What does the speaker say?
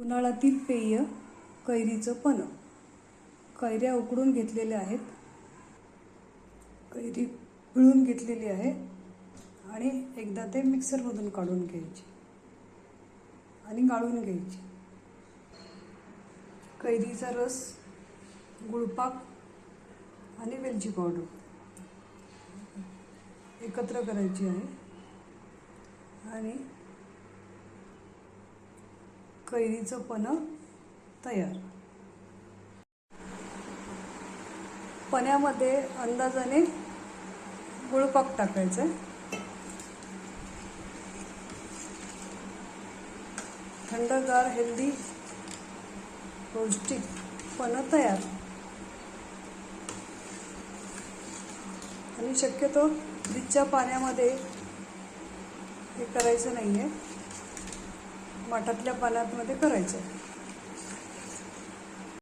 उन्हाळ्यातील पेय कैरीचं पण. कैऱ्या उकडून घेतलेल्या आहेत. कैरी पिळून घेतलेली आहे आणि एकदा ते मिक्सरमधून काढून घ्यायची आणि गाळून घ्यायची. कैरीचा रस गुळपाक आणि वेलची पावडर एकत्र करायची आहे. आणि कैरीचं पन्ह तयार. पण्यामध्ये अंदाजाने गुळपाक टाकायचं. थंडगार हेल्दी पौष्टिक पन्ह तयार. आणि शक्यतो फ्रीजच्या पाण्यामध्ये हे करायचं नाही आहे माठातल्या पाण्यामध्ये करायचं. आहे